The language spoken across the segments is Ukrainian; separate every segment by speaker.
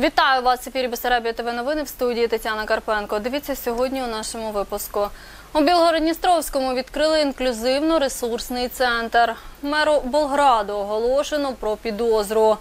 Speaker 1: Вітаю вас. Ефірі Бесарабія ТВ новини в студії Тетяна Карпенко. Дивіться сьогодні у нашому випуску. У Білгородністровському відкрили інклюзивно-ресурсний центр. Меру Болграду оголошено про підозру.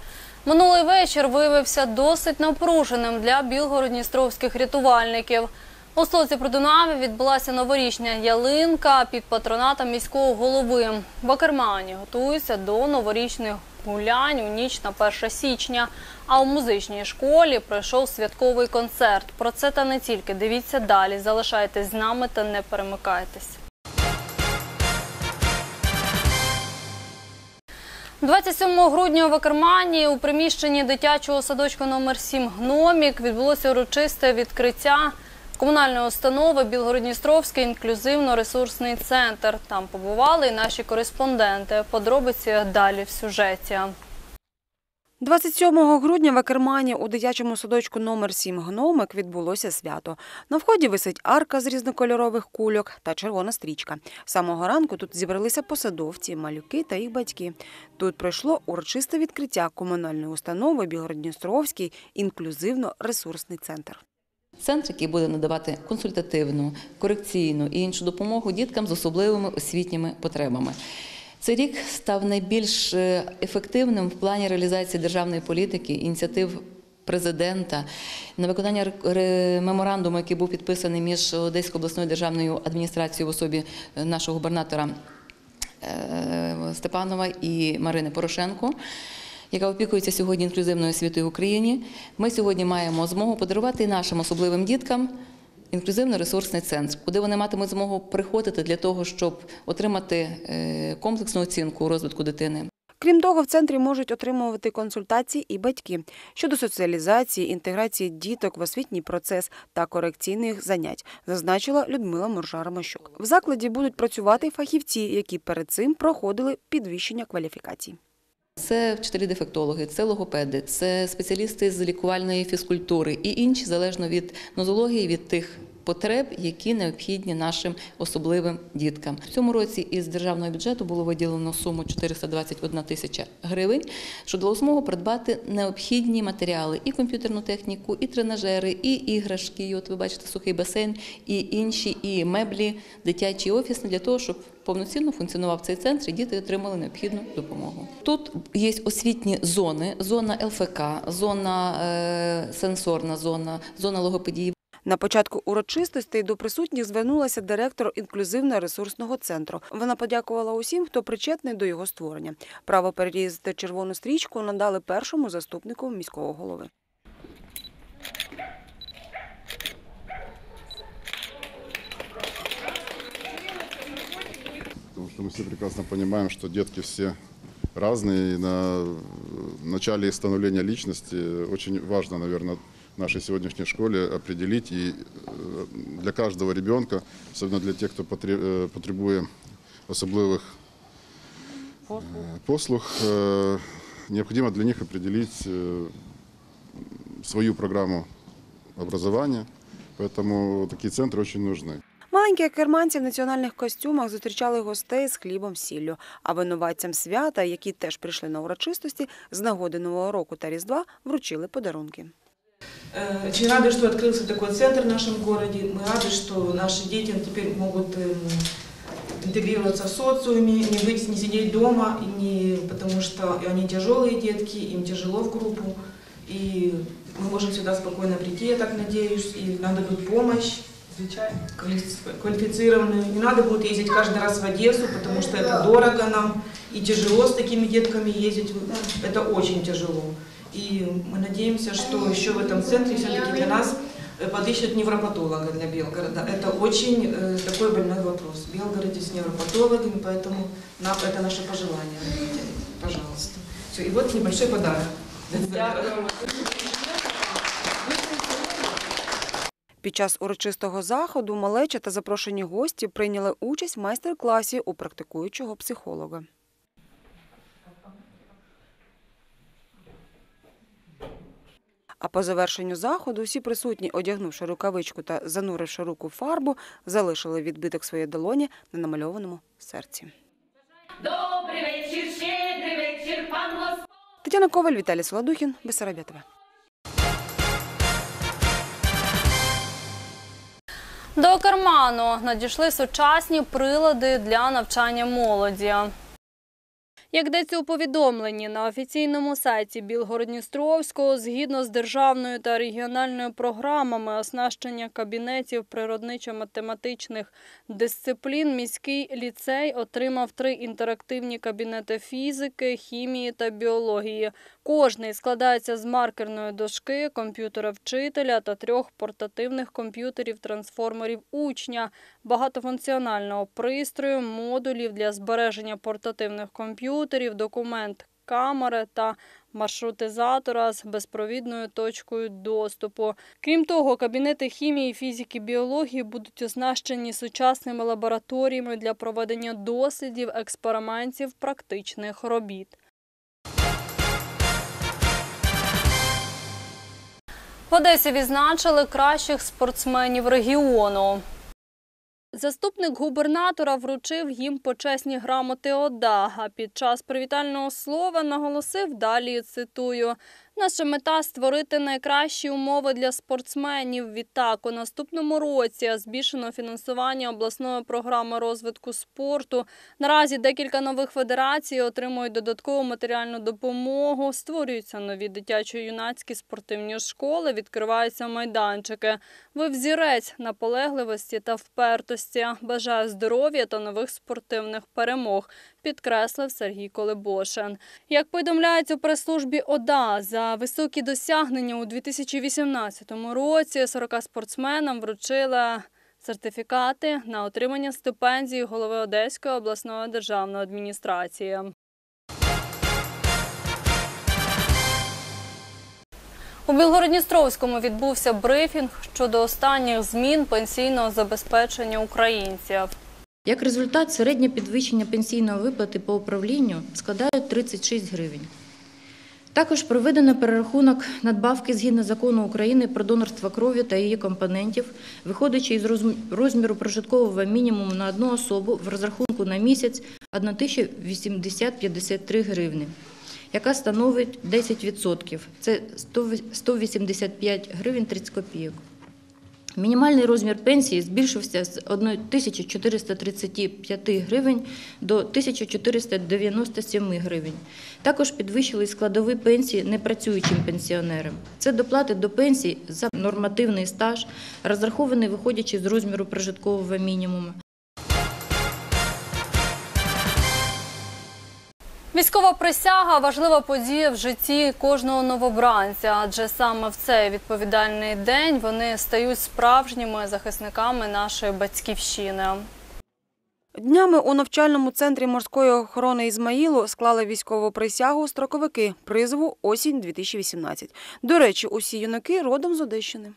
Speaker 1: Минулий вечір виявився досить напруженим для білгородністровських рятувальників. У стоці Продунаві відбулася новорічня ялинка під патронатом міського голови. В Акермані готуються до новорічних гулянь у ніч на 1 січня. А у музичній школі пройшов святковий концерт. Про це та не тільки. Дивіться далі. Залишайтесь з нами та не перемикайтесь. 27 грудня в Акермані у приміщенні дитячого садочку номер 7 «Гномік» відбулося урочисте відкриття комунальної установи Білгородністровський інклюзивно-ресурсний центр. Там побували і наші кореспонденти. Подробиці далі в сюжеті.
Speaker 2: 27 грудня в Акермані у дитячому садочку номер 7 «Гномик» відбулося свято. На вході висить арка з різнокольорових кульок та червона стрічка. З самого ранку тут зібралися посадовці, малюки та їх батьки. Тут пройшло урочисте відкриття комунальної установи Білгородністровський інклюзивно-ресурсний центр.
Speaker 3: Центр, який буде надавати консультативну, корекційну і іншу допомогу діткам з особливими освітніми потребами. Цей рік став найбільш е, ефективним в плані реалізації державної політики, ініціатив президента на виконання меморандуму, який був підписаний між Одеською обласною державною адміністрацією в особі е, нашого губернатора е, Степанова і Марини Порошенко. Яка опікується сьогодні інклюзивною освітою в Україні, ми сьогодні маємо змогу подарувати нашим особливим діткам інклюзивно-ресурсний центр, куди вони матимуть змогу приходити для того, щоб отримати е, комплексну оцінку розвитку дитини.
Speaker 2: Крім того, в центрі можуть отримувати консультації і батьки щодо соціалізації, інтеграції діток в освітній процес та корекційних занять, зазначила Людмила Муржа-Ромащук. В закладі будуть працювати фахівці, які перед цим проходили підвищення кваліфікацій.
Speaker 3: Це вчителі-дефектологи, це логопеди, це спеціалісти з лікувальної фізкультури і інші залежно від нозології, від тих потреб, які необхідні нашим особливим діткам. В цьому році із державного бюджету було виділено суму 421 тисяча гривень, що дало змогу придбати необхідні матеріали і комп'ютерну техніку, і тренажери, і іграшки. І от ви бачите сухий басейн, і інші, і меблі, дитячі офісні для того, щоб повноцінно функціонував цей центр і діти отримали необхідну допомогу. Тут є освітні зони: зона ЛФК, зона е, сенсорна зона, зона логопедії.
Speaker 2: На початку урочистостей до присутніх звернулася директор інклюзивно-ресурсного центру. Вона подякувала усім, хто причетний до його створення. Право перерізати червону стрічку надали першому заступнику міського голови.
Speaker 4: Потому что мы все прекрасно понимаем, что детки все разные. И на начале становления личности очень важно, наверное, нашей сегодняшней школе определить и э, для каждого ребенка, особенно для тех, кто потре- э, потребує особливих э, послуг, э, необходимо для них определить э, свою программу образования. Поэтому такие центры очень нужны.
Speaker 2: Маленькі керманці в національних костюмах зустрічали гостей з хлібом сіллю. А винуватцям свята, які теж прийшли на урочистості, з нагоди Нового року та Різдва вручили подарунки.
Speaker 5: Э, Очень рады, что открылся такой центр в нашем городе. Мы рады, что наши дети теперь могут эм, интегрироваться в социуме, не быть, не сидеть дома, и не, потому что они тяжелые детки, им тяжело в группу. И мы можем сюда спокойно прийти, я так надеюсь, и нам дадут помощь квали- квалифицированную. Не надо будет ездить каждый раз в Одессу, потому что это дорого нам и тяжело с такими детками ездить. Это очень тяжело. И мы надеемся, что еще в этом центре все-таки для нас э, подыщут невропатолога для Белгорода. Это очень э, такой больной вопрос. В Белгороде с невропатологами, поэтому нам, это наше пожелание. Пожалуйста. Все, и вот небольшой подарок.
Speaker 2: Під час урочистого заходу малеча та запрошені гості прийняли участь в майстер-класі у практикуючого психолога. А по завершенню заходу всі присутні, одягнувши рукавичку та зануривши руку в фарбу, залишили відбиток своєї долоні на намальованому серці.
Speaker 6: Добрий вечір, щедрий вечір, пан Господь!
Speaker 2: Тетяна Коваль, Віталій Солодухін, Бесарабія
Speaker 1: До карману надійшли сучасні прилади для навчання молоді. Як йдеться у повідомленні на офіційному сайті Білгородністровського, згідно з державною та регіональною програмами оснащення кабінетів природничо-математичних дисциплін, міський ліцей отримав три інтерактивні кабінети фізики, хімії та біології. Кожний складається з маркерної дошки, комп'ютера вчителя та трьох портативних комп'ютерів-трансформерів учня, багатофункціонального пристрою, модулів для збереження портативних комп'ютерів, документ камери та маршрутизатора з безпровідною точкою доступу. Крім того, кабінети хімії, фізики, біології будуть оснащені сучасними лабораторіями для проведення дослідів, експериментів, практичних робіт. В Одесі відзначили кращих спортсменів регіону. Заступник губернатора вручив їм почесні грамоти ОДА, а під час привітального слова наголосив далі, цитую, «Наша мета – створити найкращі умови для спортсменів. Відтак, у наступному році збільшено фінансування обласної програми розвитку спорту. Наразі декілька нових федерацій отримують додаткову матеріальну допомогу, створюються нові дитячо-юнацькі спортивні школи, відкриваються майданчики. Ви взірець наполегливості та впертості. Бажаю здоров'я та нових спортивних перемог, підкреслив Сергій Колебошин. Як повідомляють у прес-службі ОДА, за високі досягнення у 2018 році 40 спортсменам вручили сертифікати на отримання стипендії голови Одеської обласної державної адміністрації. У Білгородністровському відбувся брифінг щодо останніх змін пенсійного забезпечення українців.
Speaker 7: Як результат, середнє підвищення пенсійної виплати по управлінню складає 36 гривень. Також проведено перерахунок надбавки згідно закону України про донорство крові та її компонентів, виходячи із розміру прожиткового мінімуму на одну особу в розрахунку на місяць 1080-53 гривни, яка становить 10%. Це 100 185 гривень 30 копійок. Мінімальний розмір пенсії збільшився з 1435 гривень до 1497 гривень. Також підвищили складові пенсії непрацюючим пенсіонерам. Це доплати до пенсій за нормативний стаж, розрахований виходячи з розміру прожиткового мінімуму.
Speaker 1: Військова присяга важлива подія в житті кожного новобранця, адже саме в цей відповідальний день вони стають справжніми захисниками нашої батьківщини.
Speaker 2: Днями у навчальному центрі морської охорони Ізмаїлу склали військову присягу строковики призову осінь 2018. До речі, усі юнаки родом з Одещини.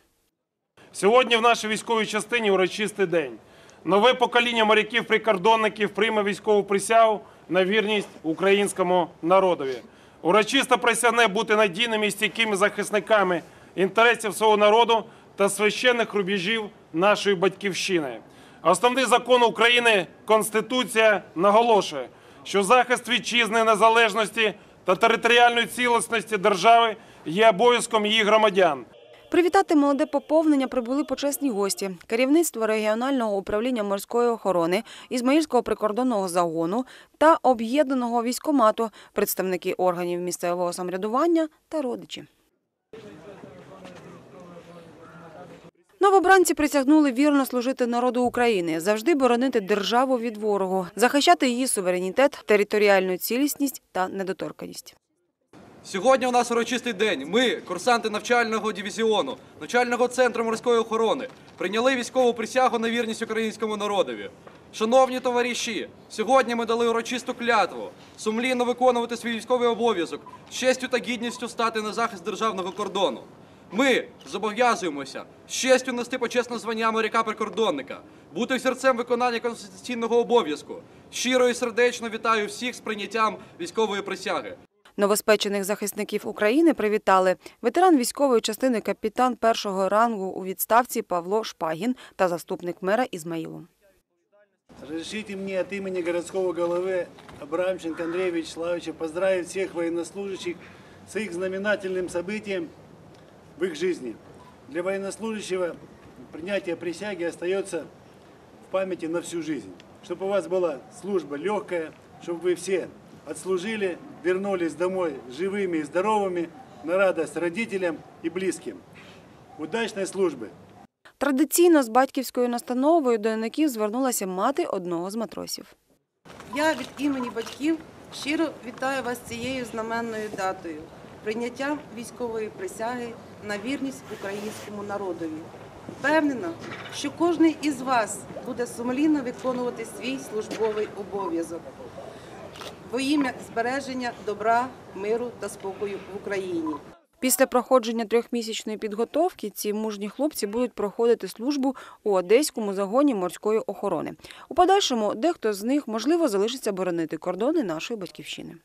Speaker 8: Сьогодні в нашій військовій частині урочистий день. Нове покоління моряків-прикордонників прийме військову присягу на вірність українському народові. Урочисто присягне бути надійними і стійкими захисниками інтересів свого народу та священних рубежів нашої батьківщини. Основний закон України Конституція наголошує, що захист вітчизни, незалежності та територіальної цілісності держави є обов'язком її громадян.
Speaker 2: Привітати молоде поповнення прибули почесні гості. Керівництво регіонального управління морської охорони, Ізмаїльського прикордонного загону та об'єднаного військомату, представники органів місцевого самоврядування та родичі. Новобранці присягнули вірно служити народу України, завжди боронити державу від ворогу, захищати її суверенітет, територіальну цілісність та недоторканність.
Speaker 9: Сьогодні у нас урочистий день. Ми, курсанти навчального дивізіону, навчального центру морської охорони, прийняли військову присягу на вірність українському народові. Шановні товариші, сьогодні ми дали урочисту клятву, сумлінно виконувати свій військовий обов'язок, честю та гідністю стати на захист державного кордону. Ми зобов'язуємося з честю нести почесне звання моряка-прикордонника, бути взірцем виконання конституційного обов'язку. Щиро і сердечно вітаю всіх з прийняттям військової присяги.
Speaker 2: Новоспечених захисників України привітали ветеран військової частини капітан першого рангу у відставці Павло Шпагін та заступник мера Ізмаїлу.
Speaker 10: Разрешите мне от имени городского головы Абрамченко Андрея Вячеславовича поздравить всех военнослужащих с их знаменательным событием в их жизни. Для военнослужащего принятие присяги остается в памяти на всю жизнь. Чтобы у вас была служба легкая, чтобы вы все отслужили, вернулись домой живыми и здоровыми, на радость родителям и близким. Удачной службы!
Speaker 2: Традиційно з батьківською настановою до юнаків звернулася мати одного з матросів.
Speaker 11: Я від імені батьків щиро вітаю вас з цією знаменною датою прийняття військової присяги на вірність українському народові. Впевнена, що кожен із вас буде сумлінно виконувати свій службовий обов'язок во ім'я збереження добра, миру та спокою в Україні.
Speaker 2: Після проходження трьохмісячної підготовки ці мужні хлопці будуть проходити службу у одеському загоні морської охорони. У подальшому дехто з них можливо залишиться боронити кордони нашої батьківщини.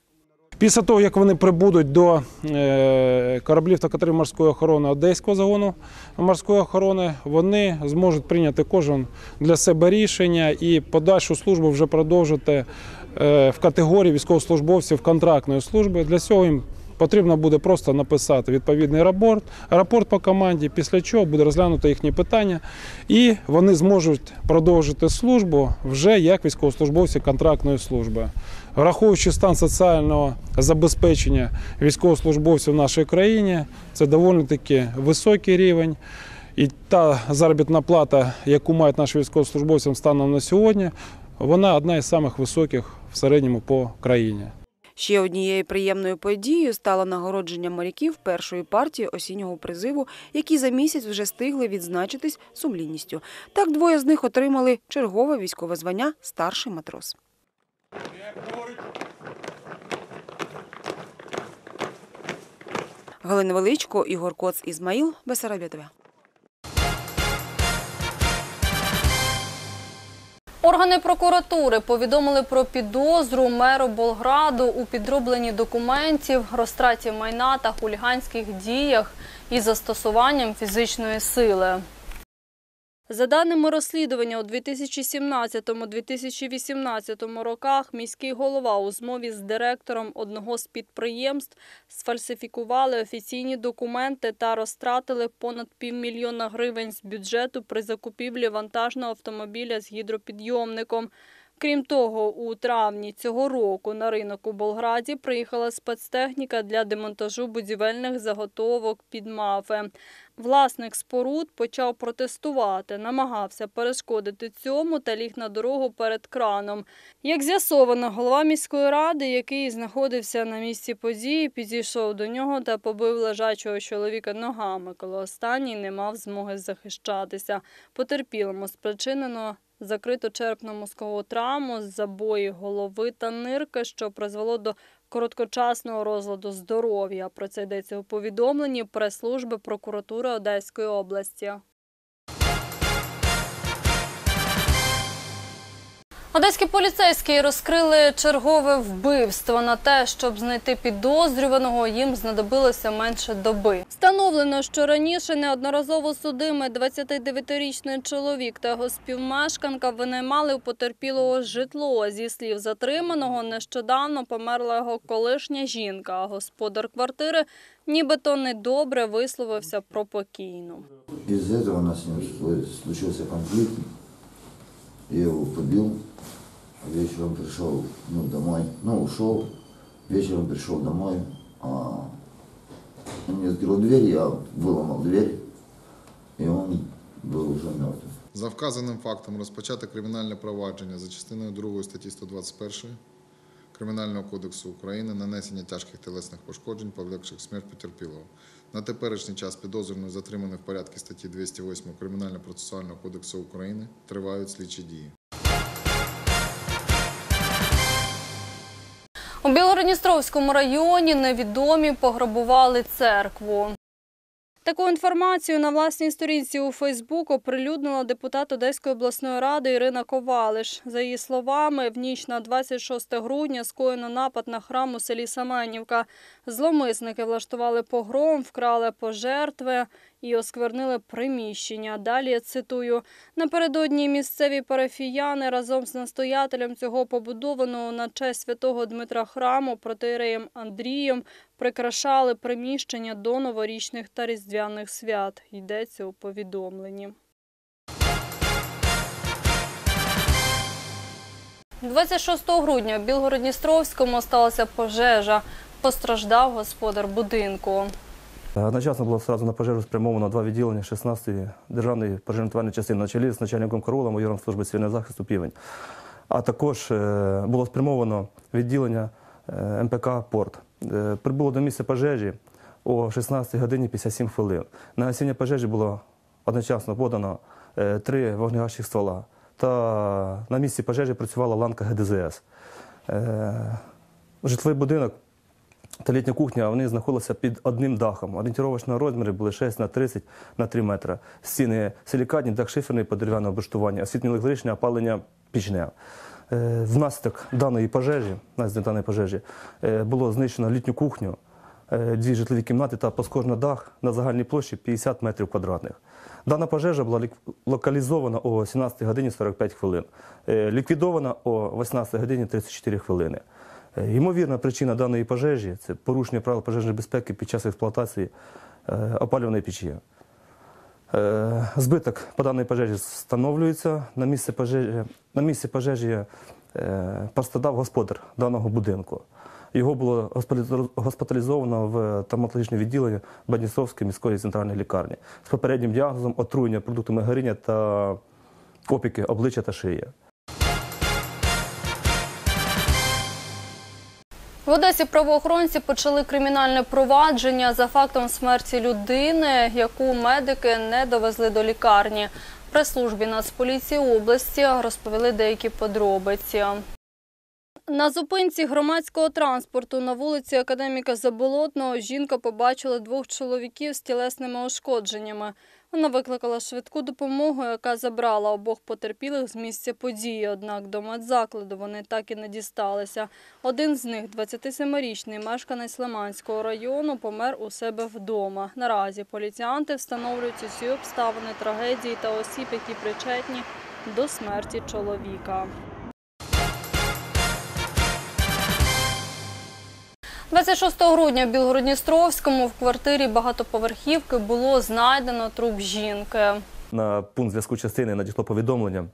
Speaker 8: Після того, як вони прибудуть до е, кораблів та катерів морської охорони Одеського загону морської охорони, вони зможуть прийняти кожен для себе рішення і подальшу службу вже продовжити е, в категорії військовослужбовців контрактної служби. Для цього їм потрібно буде просто написати відповідний рапорт, рапорт по команді, після чого буде розглянуто їхні питання, і вони зможуть продовжити службу вже як військовослужбовці контрактної служби. Враховуючи стан соціального забезпечення військовослужбовців в нашій країні, це доволі таки високий рівень. І та заробітна плата, яку мають наші військовослужбовці станом на сьогодні, вона одна із самих високих в середньому по країні.
Speaker 2: Ще однією приємною подією стало нагородження моряків першої партії осіннього призиву, які за місяць вже стигли відзначитись сумлінністю. Так двоє з них отримали чергове військове звання старший матрос. Галина Величко, Ігор Коц, Ізмаїл, Бесарабія
Speaker 1: Органи прокуратури повідомили про підозру меру Болграду у підробленні документів, розтраті майна та хуліганських діях із застосуванням фізичної сили. За даними розслідування, у 2017-2018 роках міський голова у змові з директором одного з підприємств сфальсифікували офіційні документи та розтратили понад півмільйона гривень з бюджету при закупівлі вантажного автомобіля з гідропідйомником. Крім того, у травні цього року на ринок у Болграді приїхала спецтехніка для демонтажу будівельних заготовок під мафи. Власник споруд почав протестувати, намагався перешкодити цьому та ліг на дорогу перед краном. Як з'ясовано, голова міської ради, який знаходився на місці події, підійшов до нього та побив лежачого чоловіка ногами, коли останній не мав змоги захищатися. Потерпілому спричинено закриту черепно-мозкову травму, забої голови та нирки, що призвело до короткочасного розладу здоров'я. Про це йдеться у повідомленні прес-служби прокуратури Одеської області. Одеські поліцейські розкрили чергове вбивство. На те, щоб знайти підозрюваного, їм знадобилося менше доби. Встановлено, що раніше неодноразово судимий 29-річний чоловік та його співмешканка винаймали у потерпілого житло. Зі слів затриманого, нещодавно померла його колишня жінка, а господар квартири нібито недобре висловився про покійну.
Speaker 12: Из этого у нас с ним слу- случился. Я его побил Вечером пришел ну, домой. Ну, ушел. Вечером пришел домой. А, он мне открыл дверь, я выломал дверь. И он был уже мертв.
Speaker 13: За вказаним фактом розпочато кримінальне провадження за частиною 2 статті 121 Кримінального кодексу України нанесення тяжких телесних пошкоджень, повлекших смерть потерпілого. На теперішній час підозрюваний затриманий в порядку статті 208 Кримінально-процесуального кодексу України тривають слідчі дії.
Speaker 1: У Білгородністровському районі невідомі пограбували церкву. Таку інформацію на власній сторінці у Фейсбук оприлюднила депутат Одеської обласної ради Ірина Ковалиш. За її словами, в ніч на 26 грудня скоєно напад на храм у селі Саменівка. Зломисники влаштували погром, вкрали пожертви і осквернили приміщення. Далі я цитую напередодні місцеві парафіяни разом з настоятелем цього побудованого на честь святого Дмитра храму протиреєм Андрієм прикрашали приміщення до новорічних та різдвяних свят. Йдеться у повідомленні. 26 грудня в Білгородністровському сталася пожежа. Постраждав господар будинку.
Speaker 14: Одночасно було сразу на пожежу спрямовано два відділення 16-ї державної пожежно-рятувальної частини на з начальником Караула, майором служби цивільного захисту Півень. А також е, було спрямовано відділення е, МПК Порт. Е, Прибуло до місця пожежі о 16 годині 57 хвилин. На гасіння пожежі було одночасно подано е, три вогнегасчих ствола. Та на місці пожежі працювала ланка ГДЗС. Е, Житловий будинок та літня кухня вони знаходилися під одним дахом. Орієнтировочні розміри були 6 на 30 на 3 метри. Стіни силікатні, дах шиферний по дерев'яне облаштування, освітлення електричне, опалення пічне. Е, Внаслідок даної пожежі, внаслідок даної пожежі, е, було знищено літню кухню, е, дві житлові кімнати та пошкоджено дах на загальній площі 50 метрів квадратних. Дана пожежа була локалізована о 17 годині 45 хвилин, ліквідована о 18 годині 34 хвилини. Е, Ймовірна причина даної пожежі це порушення правил пожежної безпеки під час експлуатації е, опалюваної печі. Е, Збиток по даній пожежі встановлюється. На місці пожежі, на місці пожежі пострадав господар даного будинку. Його було госпіталізовано в травматологічне відділення Баднісовської міської центральної лікарні з попереднім діагнозом отруєння продуктами горіння та опіки обличчя та шиї.
Speaker 1: В Одесі правоохоронці почали кримінальне провадження за фактом смерті людини, яку медики не довезли до лікарні. Прес-службі Нацполіції області розповіли деякі подробиці. На зупинці громадського транспорту на вулиці Академіка Заболотного жінка побачила двох чоловіків з тілесними ушкодженнями. Вона викликала швидку допомогу, яка забрала обох потерпілих з місця події. Однак до медзакладу вони так і не дісталися. Один з них, 27-річний мешканець Лиманського району, помер у себе вдома. Наразі поліціянти встановлюють усі обставини трагедії та осіб, які причетні до смерті чоловіка. 26 грудня в Білгородністровському в квартирі багатоповерхівки було знайдено труп жінки.
Speaker 14: На пункт зв'язку частини надійшло повідомлення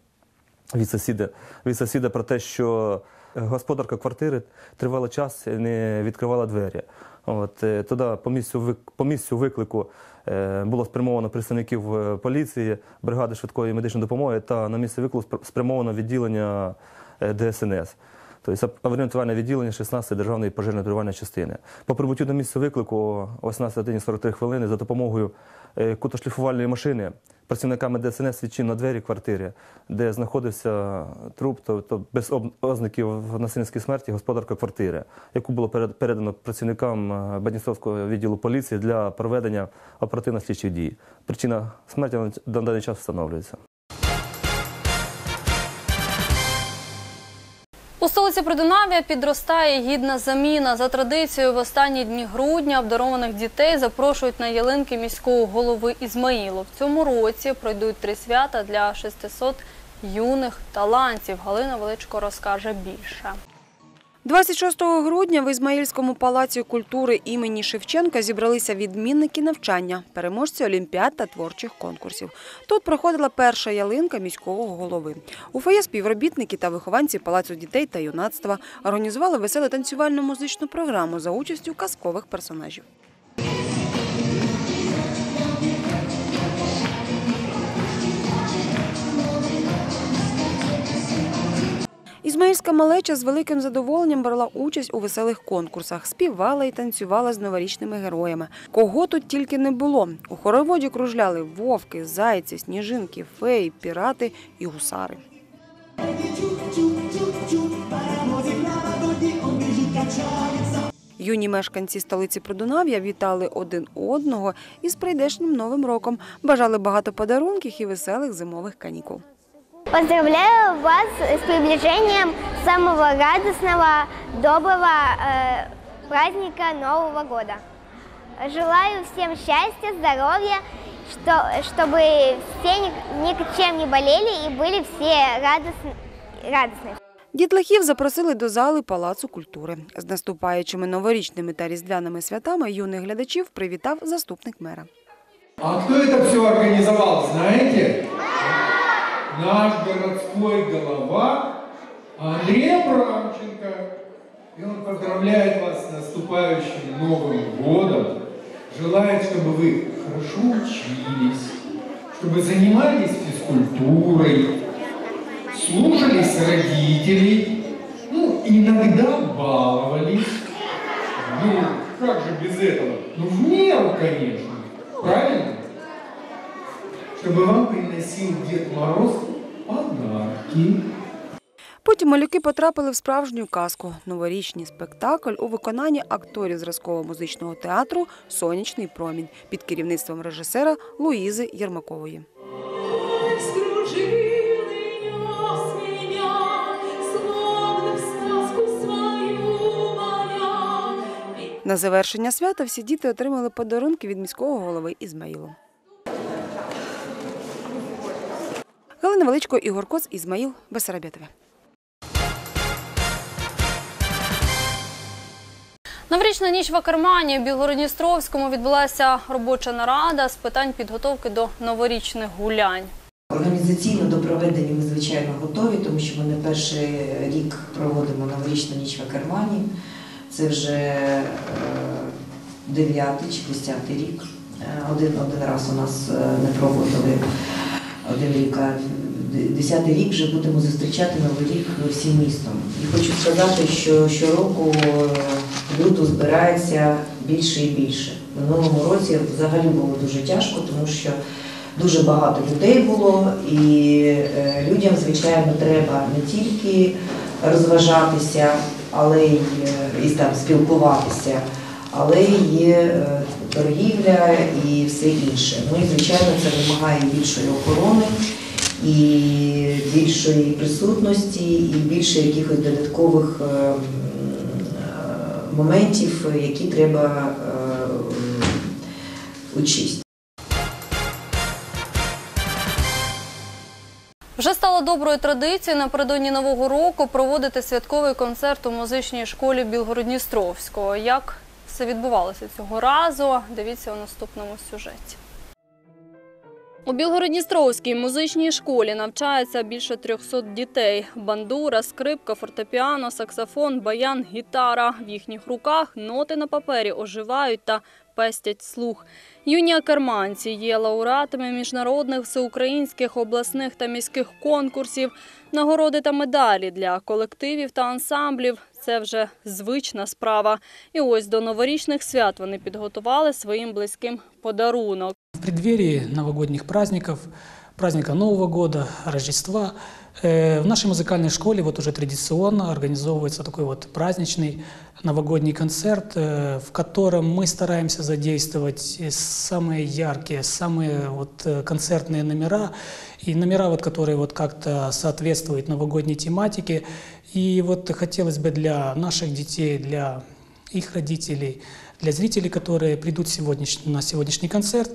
Speaker 14: від сусіда, від сусіда про те, що господарка квартири тривалий час не відкривала двері. От, е, туди по місцю, по місцю виклику е, було спрямовано представників е, поліції, бригади швидкої медичної допомоги та на місце виклику спрямовано відділення ДСНС. Тобто аварійно відділення 16 державної пожежно-рятувальної частини. По прибуттю до місця виклику о 18 годині 43 хвилини за допомогою е, кутошліфувальної машини працівниками ДСНС відчинено двері квартири, де знаходився труп, тобто без ознаків насильницької смерті господарка квартири, яку було перед- передано працівникам е, Бадністровського відділу поліції для проведення оперативно-слідчих дій. Причина смерті на даний час встановлюється.
Speaker 1: У столиці Придунав'я підростає гідна заміна. За традицією, в останні дні грудня обдарованих дітей запрошують на ялинки міського голови Ізмаїлу. В цьому році пройдуть три свята для 600 юних талантів. Галина Величко розкаже більше.
Speaker 2: 26 грудня в Ізмаїльському палаці культури імені Шевченка зібралися відмінники навчання, переможці олімпіад та творчих конкурсів. Тут проходила перша ялинка міського голови. У фоє співробітники та вихованці палацу дітей та юнацтва організували веселу танцювальну музичну програму за участю казкових персонажів. Ізмаїльська малеча з великим задоволенням брала участь у веселих конкурсах, співала і танцювала з новорічними героями. Кого тут тільки не було. У хороводі кружляли вовки, зайці, сніжинки, феї, пірати і гусари. Юні мешканці столиці Придунав'я вітали один одного із прийдешнім новим роком. Бажали багато подарунків і веселих зимових канікул.
Speaker 15: Поздравляю вас с приближением самого радостного, доброго э, праздника Нового года. Желаю всем счастья, здоровья, что, чтобы все ни- ничем не болели и были все радостны, радостны.
Speaker 2: Дітлахів запросили до зали Палацу культури. З наступаючими новорічними та різдвяними святами юних глядачів привітав заступник мера.
Speaker 16: А кто это все организовал, знаете? Наш городской голова Андрей Абрамченко. И он поздравляет вас с наступающим Новым годом. Желает, чтобы вы хорошо учились, чтобы занимались физкультурой, слушались родителей, ну, иногда баловались. Ну, как же без этого? Ну, в меру, конечно. Правильно? Чтобы вам приносил Дед Мороз подарки.
Speaker 2: Потім малюки потрапили в справжню казку новорічний спектакль у виконанні акторів зразково-музичного театру Сонячний промінь під керівництвом режисера Луїзи Єрмакової. На завершення свята всі діти отримали подарунки від міського голови Ізмаїлу. Галина Величко, Ігор Коц, Ізмаїл, Бесарабєтове.
Speaker 1: Новорічна ніч в Акермані в Білгородністровському відбулася робоча нарада з питань підготовки до новорічних гулянь.
Speaker 17: Організаційно до проведення ми, звичайно, готові, тому що ми не перший рік проводимо новорічну ніч в Акермані. Це вже е, дев'ятий чи десятий рік. Е, Один, один раз у нас е, не проводили один рік, десятий рік вже будемо зустрічати новий рік всім містом. І хочу сказати, що щороку е, люду збирається більше і більше. Минулому році взагалі було дуже тяжко, тому що дуже багато людей було, і е, людям, звичайно, треба не тільки розважатися, але й е, і там спілкуватися, але й торгівля і все інше. Ну і звичайно, це вимагає більшої охорони і більшої присутності, і більше якихось додаткових е, е, моментів, які треба е, учесть.
Speaker 1: Вже стало доброю традицією напередодні нового року проводити святковий концерт у музичній школі Білгородністровського. Як все відбувалося цього разу? Дивіться у наступному сюжеті. У Білгородністровській музичній школі навчається більше 300 дітей. Бандура, скрипка, фортепіано, саксофон, баян, гітара. В їхніх руках ноти на папері оживають та пестять слух. Юні акерманці є лауреатами міжнародних, всеукраїнських, обласних та міських конкурсів. Нагороди та медалі для колективів та ансамблів – це вже звична справа. І ось до новорічних свят вони підготували своїм близьким подарунок.
Speaker 18: Преддверии новогодних праздников, праздника Нового года, Рождества, э, в нашей музыкальной школе вот уже традиционно организовывается такой вот праздничный новогодний концерт, э, в котором мы стараемся задействовать самые яркие, самые вот э, концертные номера, и номера, вот, которые вот как-то соответствуют новогодней тематике. И вот хотелось бы для наших детей, для их родителей, для зрителей, которые придут сегодняш- на сегодняшний концерт,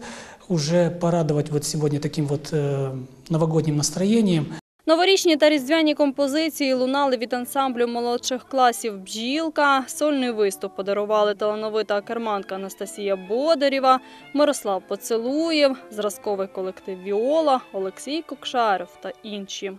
Speaker 18: уже порадовать вот сегодня таким вот э, новогодним настроением.
Speaker 1: Новорічні та різдвяні композиції лунали від ансамблю молодших класів «Бджілка». Сольний виступ подарували талановита керманка Анастасія Бодарєва, Мирослав Поцелуєв, зразковий колектив «Віола», Олексій Кокшаров та інші.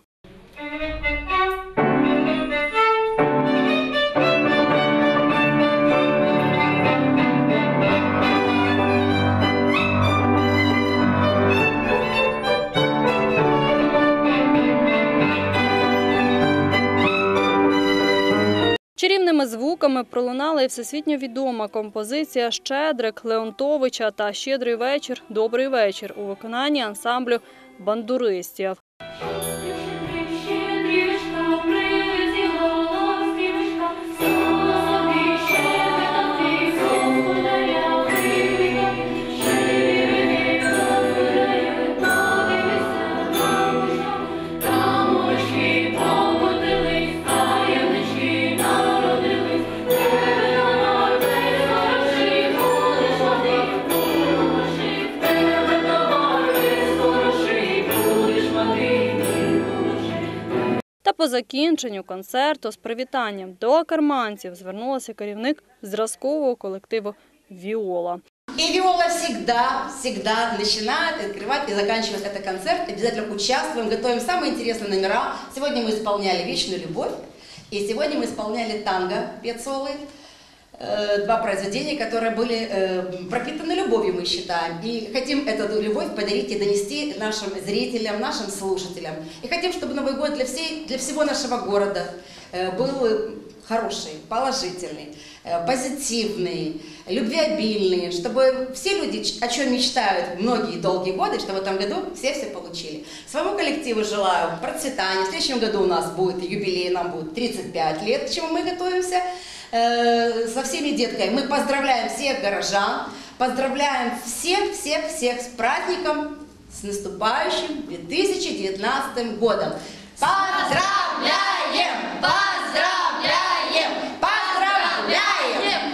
Speaker 1: Чарівними звуками пролунала і всесвітньо відома композиція Щедрик Леонтовича та Щедрий вечір, добрий вечір у виконанні ансамблю бандуристів. по закінченню концерту з привітанням до акарманців звернулася керівник зразкового колективу Віола.
Speaker 19: И Виола всегда, всегда начинает, открывает и заканчивает этот концерт. Обязательно участвуем, готовим самые интересные номера. Сегодня мы исполняли «Вечную любовь». И сегодня мы исполняли танго Пецолы, э, Два произведения, которые были э, пропитаны любовью, мы считаем. И хотим эту любовь подарить и донести нашим зрителям, нашим слушателям. И хотим, чтобы Новый год для, всей, для всего нашего города э, был хороший, положительный, э, позитивный, любвеобильный, чтобы все люди, о чем мечтают многие долгие годы, что в этом году все все получили. Своему коллективу желаю процветания. В следующем году у нас будет юбилей, нам будет 35 лет, к чему мы готовимся. Э, Со всеми детками мы поздравляем всех горожан, поздравляем всех-всех-всех с праздником, с наступающим 2019 годом. Поздравляем! Поздравляем! Поздравляем!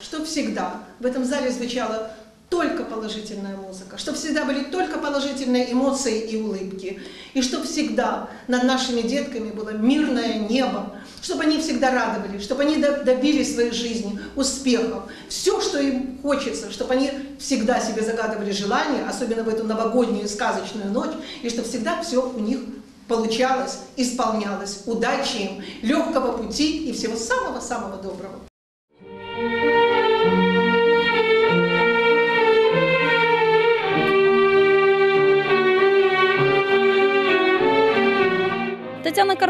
Speaker 20: Чтоб всегда в этом зале звучала только положительная музыка, чтобы всегда были только положительные эмоции и улыбки, и чтобы всегда над нашими детками было мирное небо, чтобы они всегда радовались, чтобы они до- добились своей жизни успехов. Все, что им хочется, чтобы они всегда себе загадывали желания, особенно в эту новогоднюю сказочную ночь, и чтобы всегда все у них получалось, исполнялось. Удачи им, легкого пути и всего самого-самого доброго.
Speaker 1: Тетяна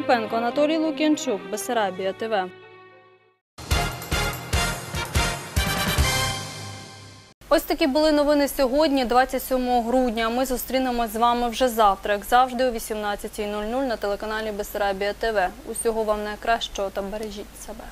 Speaker 1: Карпенко, Анатолій Лук'янчук, Бесарабія ТВ. Ось такі були новини сьогодні, 27 грудня. Ми зустрінемось з вами вже завтра, як завжди, о 18.00 на телеканалі Бесарабія ТВ. Усього вам найкращого та бережіть себе.